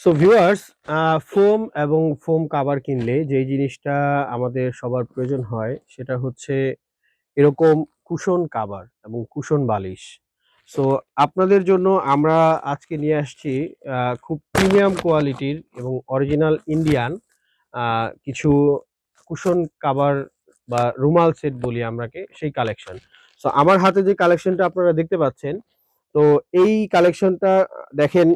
So viewers foam এবং foam cover কিনলে যেই জিনিসটা আমাদের সবার প্রয়োজন হয় সেটা হচ্ছে এরকম কুশন কাভার এবং কুশন বালিশ। সো আপনাদের জন্য আমরা আজকে নিয়ে আসছি খুব প্রিমিয়াম কোয়ালিটির এবং অরিজিনাল ইন্ডিয়ান কিছু কুশন কাভার বা রুমাল সেট বলি আমরাকে, সেই কালেকশন সো আমার হাতে যে কালেকশনটা আপনারা দেখতে পাচ্ছেন তো এই কালেকশনটা দেখেন,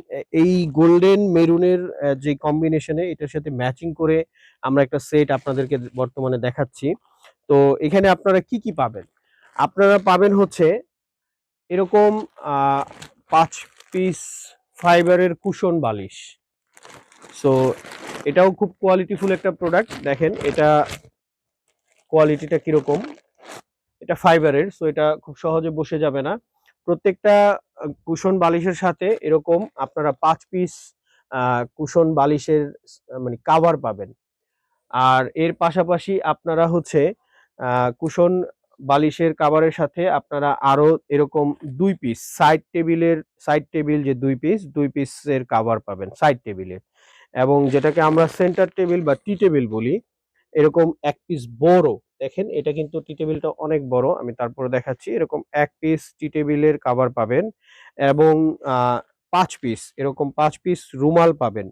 এই গোল্ডেন মেরুনের যে কম্বিনেশনে এটার সাথে ম্যাচিং করে আমরা একটা সেট আপনাদেরকে বর্তমানে দেখাচ্ছি। তো এখানে আপনারা কি কি পাবেন? আপনারা পাবেন হচ্ছে এরকম পাঁচ পিস ফাইবারের কুশন বালিশ। সো এটাও খুব কোয়ালিটিফুল একটা প্রোডাক্ট দেখেন, এটা কোয়ালিটিটা কীরকম? এটা ফাইবারের সো এটা খুব সহজে বসে যাবে না। প্রত্যেকটা কুশন বালিশের সাথে এরকম আপনারা পাঁচ পিস কুশন বালিশের মানে কাভার পাবেন। আর এর পাশাপাশি আপনারা হচ্ছে কুশন বালিশের কাভারের সাথে আপনারা আরও এরকম দুই পিস সাইড টেবিলের সাইড টেবিল যে দুই পিস দুই পিসের কাভার পাবেন সাইড টেবিলের এবং যেটাকে আমরা সেন্টার টেবিল বা টি টেবিল বলি, এরকম এক পিস বড় দেখেন, এটা কিন্তু টি টেবিলটা অনেক বড়। আমি তারপরে দেখাচ্ছি, এরকম এক পিস টি টেবিলের কাভার পাবেন এবং পাঁচ পিস এরকম পাঁচ পিস রুমাল পাবেন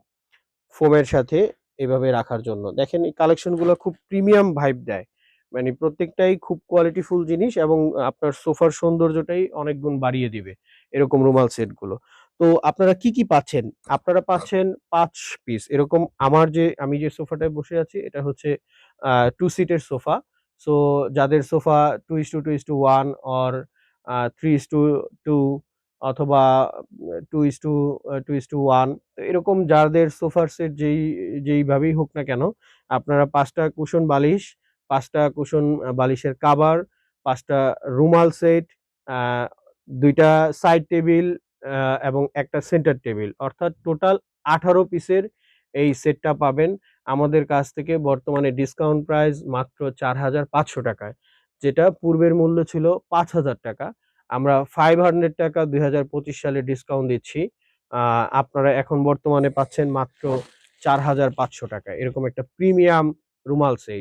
ফোমের সাথে এভাবে রাখার জন্য। দেখেন, এই কালেকশনগুলো খুব প্রিমিয়াম ভাইব দেয়। মানে প্রত্যেকটাই খুব কোয়ালিটিফুল জিনিস এবং আপনার সোফার সৌন্দর্যটাই অনেক গুণ বাড়িয়ে দিবে এরকম রুমাল সেটগুলো তো আপনারা কি কি পাচ্ছেন? আপনারা পাচ্ছেন পাঁচ পিস এরকম আমার যে, আমি যে সোফাটায় বসে আছি, এটা হচ্ছে টু সিটের সোফা। সো যাদের sofa two is two two is two one or three is two two অথবা two is two two is two one তো এরকম যাদের সোফার সেট যেই, যেইভাবেই হোক না কেন, আপনারা পাঁচটা কুশন বালিশ, পাঁচটা কুশন বালিশের কাভার পাঁচটা রুমাল সেট দুইটা সাইড টেবিল এবং একটা সেন্টার টেবিল অর্থাৎ টোটাল আঠারো পিসের এই সেটটা পাবেন। আমাদের কাছ থেকে বর্তমানে ডিসকাউন্ট প্রাইস মাত্র চার হাজার পাঁচশো টাকায়, যেটা পূর্বের মূল্য ছিল পাঁচ হাজার টাকা। আমরা ফাইভ হান্ড্রেড টাকা দুই হাজার পঁচিশ সালে ডিসকাউন্ট দিচ্ছি। আপনারা এখন বর্তমানে পাচ্ছেন মাত্র চার হাজার পাঁচশো টাকা। এরকম একটা প্রিমিয়াম রুমাল সেট